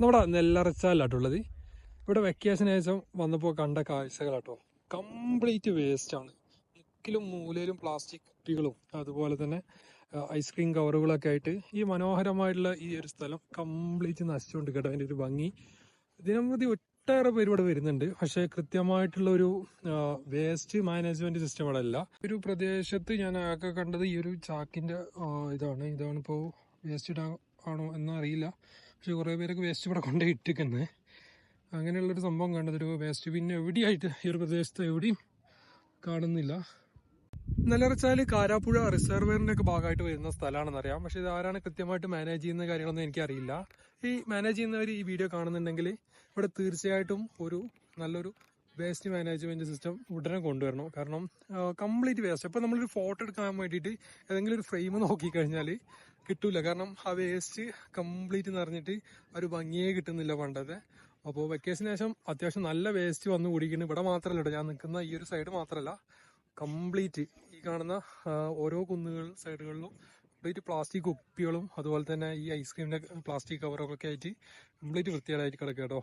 നമ്മുടെ നെല്ലറച്ചാലാട്ടുള്ളത് ഇവിടെ വെക്കേഷൻ ശേഷം വന്നപ്പോൾ കണ്ട കാഴ്ചകളാട്ടോ. കംപ്ലീറ്റ് വേസ്റ്റാണ് മുക്കിലും മൂലയിലും പ്ലാസ്റ്റിക് കുപ്പികളും അതുപോലെ തന്നെ ഐസ്ക്രീം കവറുകളൊക്കെ ആയിട്ട് ഈ മനോഹരമായിട്ടുള്ള ഈ ഒരു സ്ഥലം കംപ്ലീറ്റ് നശിച്ചുകൊണ്ട് കേട്ടോ. അതിന്റെ ഒരു ഭംഗി. ദിനംപ്രതി ഒട്ടേറെ പേര് ഇവിടെ വരുന്നുണ്ട്. പക്ഷേ കൃത്യമായിട്ടുള്ള ഒരു വേസ്റ്റ് മാനേജ്മെന്റ് സിസ്റ്റം ഇവിടെ അല്ല. ഒരു പ്രദേശത്ത് ഞാൻ ആകെ കണ്ടത് ഈ ഒരു ചാക്കിന്റെ ഇതാണ് ഇതാണ്. ഇപ്പോൾ വേസ്റ്റ് ഇടാൻ ആണോ എന്നറിയില്ല. പക്ഷെ കുറേ പേരൊക്കെ വേസ്റ്റ് ഇവിടെ കൊണ്ടേ ഇട്ടിക്കുന്നത് അങ്ങനെയുള്ളൊരു സംഭവം കണ്ടത് ഒരു വേസ്റ്റ് പിന്നെ എവിടെയായിട്ട് ഈ ഒരു പ്രദേശത്ത് എവിടെയും കാണുന്നില്ല. നെല്ലറച്ചാൽ കാരാപ്പുഴ റിസർവറിന്റെ ഒക്കെ ഭാഗമായിട്ട് വരുന്ന സ്ഥലമാണെന്ന് അറിയാം പക്ഷെ ഇത് ആരാണ് കൃത്യമായിട്ട് മാനേജ് ചെയ്യുന്ന കാര്യങ്ങളൊന്നും എനിക്കറിയില്ല. ഈ മാനേജ് ചെയ്യുന്നവർ ഈ വീഡിയോ കാണുന്നുണ്ടെങ്കിൽ ഇവിടെ തീർച്ചയായിട്ടും ഒരു നല്ലൊരു വേസ്റ്റ് മാനേജ്മെന്റ് സിസ്റ്റം ഉടനെ കൊണ്ടുവരണം. കാരണം കംപ്ലീറ്റ് വേസ്റ്റ് അപ്പോൾ നമ്മളൊരു ഫോട്ടോ എടുക്കാൻ വേണ്ടിയിട്ട് ഏതെങ്കിലും ഒരു ഫ്രെയിം നോക്കിക്കഴിഞ്ഞാൽ കിട്ടൂല. കാരണം ആ വേസ്റ്റ് കംപ്ലീറ്റ് നിറഞ്ഞിട്ട് ഒരു ഭംഗിയേ കിട്ടുന്നില്ല പണ്ടത്തെ. അപ്പോൾ വെക്കേഷന് ശേഷം അത്യാവശ്യം നല്ല വേസ്റ്റ് വന്നു കൂടിക്കുന്നു ഇവിടെ മാത്രമല്ല കേട്ടോ ഞാൻ നിൽക്കുന്ന ഈ ഒരു സൈഡ് മാത്രമല്ല കംപ്ലീറ്റ് ഈ കാണുന്ന ഓരോ കുന്നുകൾ സൈഡുകളിലും കംപ്ലീറ്റ് പ്ലാസ്റ്റിക് കുപ്പികളും അതുപോലെ തന്നെ ഈ ഐസ്ക്രീമിന്റെ പ്ലാസ്റ്റിക് കവറൊക്കെ ആയിട്ട് കംപ്ലീറ്റ് വൃത്തികേടായിട്ട് കിടക്കുക കേട്ടോ